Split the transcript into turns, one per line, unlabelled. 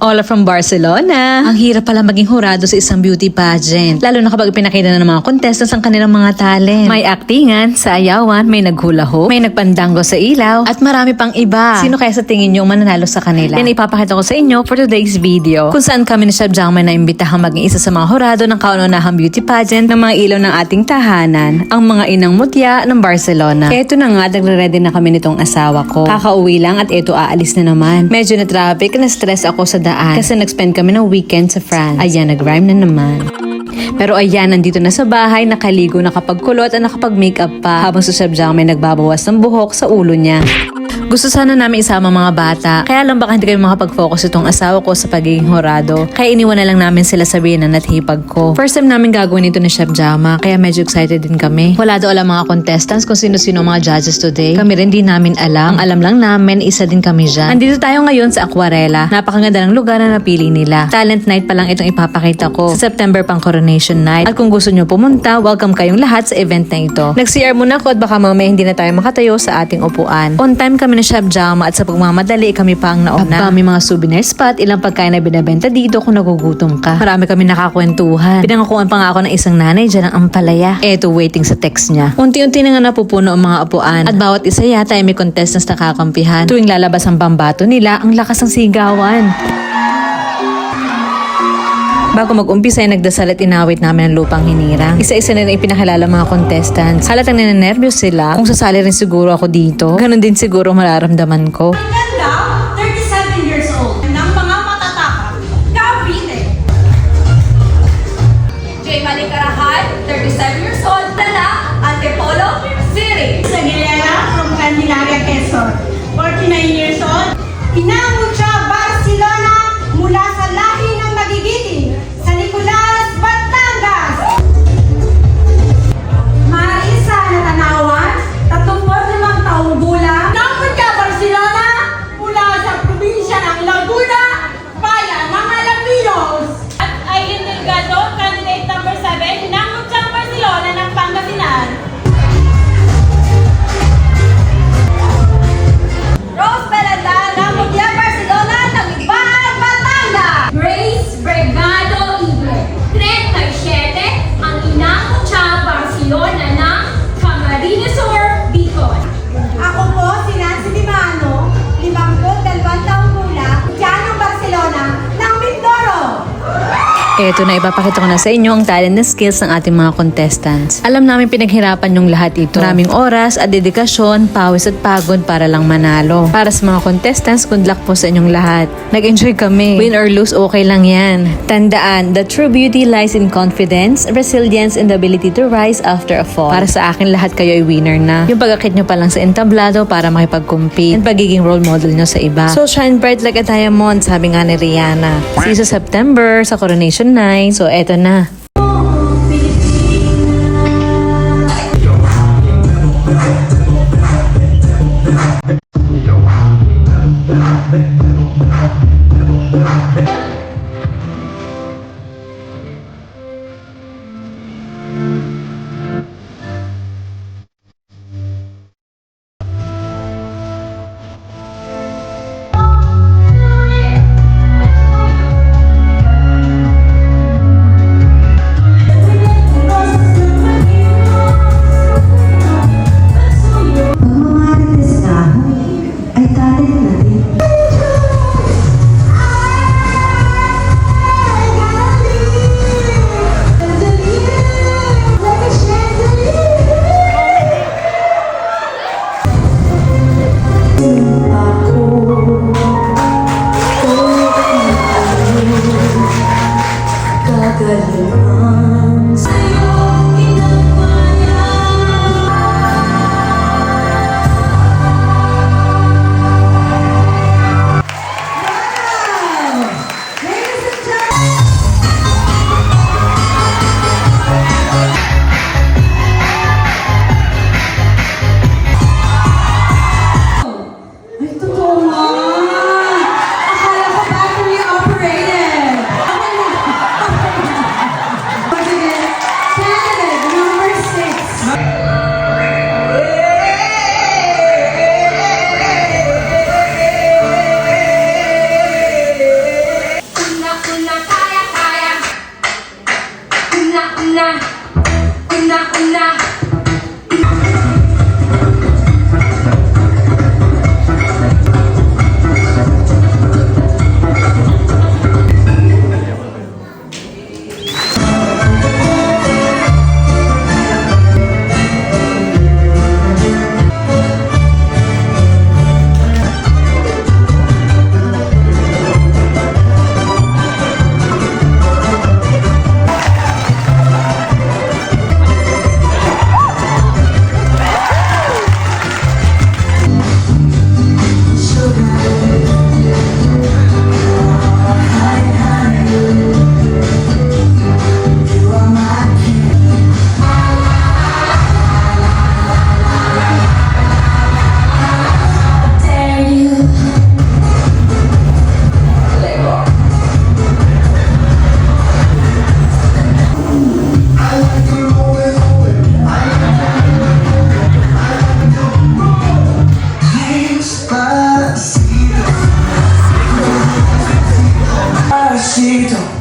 Ola from Barcelona. Ang hirap pala maging hurado sa isang beauty pageant. Lalo na kapag pinakita na ng mga contestants ang kanilang mga talent. May aktingan, sayawan, may naghula-ho, may nagpandango sa ilaw, at marami pang iba. Sino kaya sa tingin nyo mananalo sa kanila? Yan ipapakita ko sa inyo for today's video. Kung saan kami ni Chef Jangmay na imbitahang maging isa sa mga hurado ng kaunahang beauty pageant ng mga ilaw ng ating tahanan, ang mga inang mutya ng Barcelona. Eto na nga, nagre-ready na kami nitong asawa ko. Kakauwi lang at eto aalis na naman. Medyo na traffic, na-stress ako sa daan kasi nag-spend kami ng weekend sa France. Ayan, nag-rhyme na naman. Pero ayan, nandito na sa bahay, nakaligo, nakapagkulot at nakapag-makeup pa habang si Chef Jang may nagbabawas ng buhok sa ulo niya. Gusto sana namin isama mga bata, kaya lang baka hindi kami makapag-focus itong asawa ko sa pagiging horado. Kaya iniwan na lang namin sila sa biyanan at hipag ko. First time namin gagawin ito ni Chef Jama, kaya medyo excited din kami. Wala daw alam mga contestants kung sino-sino mga judges today. Kami rin di namin alam. Alam lang namin, isa din kami dyan. Andito tayo ngayon sa Aquarela. Napakaganda ng lugar na napili nila. Talent night pa lang itong ipapakita ko. Sa September pang coronation night. At kung gusto nyo pumunta, welcome kayong lahat sa event na ito. Nag-CR muna ako at baka mamaya hindi na tayo makatayo sa ating upuan. On time kami ni Chef Jama at sa pagmamadali kami pa ang nauna. Aba, may mga souvenir spot, ilang pagkain na binabenta dito kung nagugutom ka. Marami kami nakakwentuhan. Pinangakuan pa nga ako ng isang nanay dyan ng ampalaya. Eto waiting sa text niya. Unti-unti na nga napupuno ang mga upuan at bawat isa yata ay may contestants na kakampihan. Tuwing lalabas ang bambato nila, ang lakas ng sigawan. Bago mag-umpisa ay nagdasal at inawit namin ang lupang hinirang. Isa-isa na rin ipinakilala mga contestants. Halatang ninenervyos sila kung sasali rin siguro ako dito. Ganon din siguro mararamdaman ko.
Ganda, 37 years old, ng mga matatapang, Cavite. Jay Malikarahan, 37 years old, Dala, Antipolo City.
Aguilera from Candelaria, Quezon. 49 years old. Inamucha,
Eto na, ipapakita ko na sa inyo ang talent na skills ng ating mga contestants. Alam namin pinaghirapan yung lahat ito. Maraming oras at dedikasyon, pawis at pagod para lang manalo. Para sa mga contestants, good luck po sa inyong lahat. Nag-enjoy kami. Win or lose, okay lang yan. Tandaan, the true beauty lies in confidence, resilience, and the ability to rise after a fall. Para sa akin, lahat kayo ay winner na. Yung pagkakit nyo pa lang sa entablado para makipag-compete and pagiging role model nyo sa iba. So shine bright like a diamond, sabi nga ni Rihanna. See you sa September sa Coronation Night. So eto
しい
と。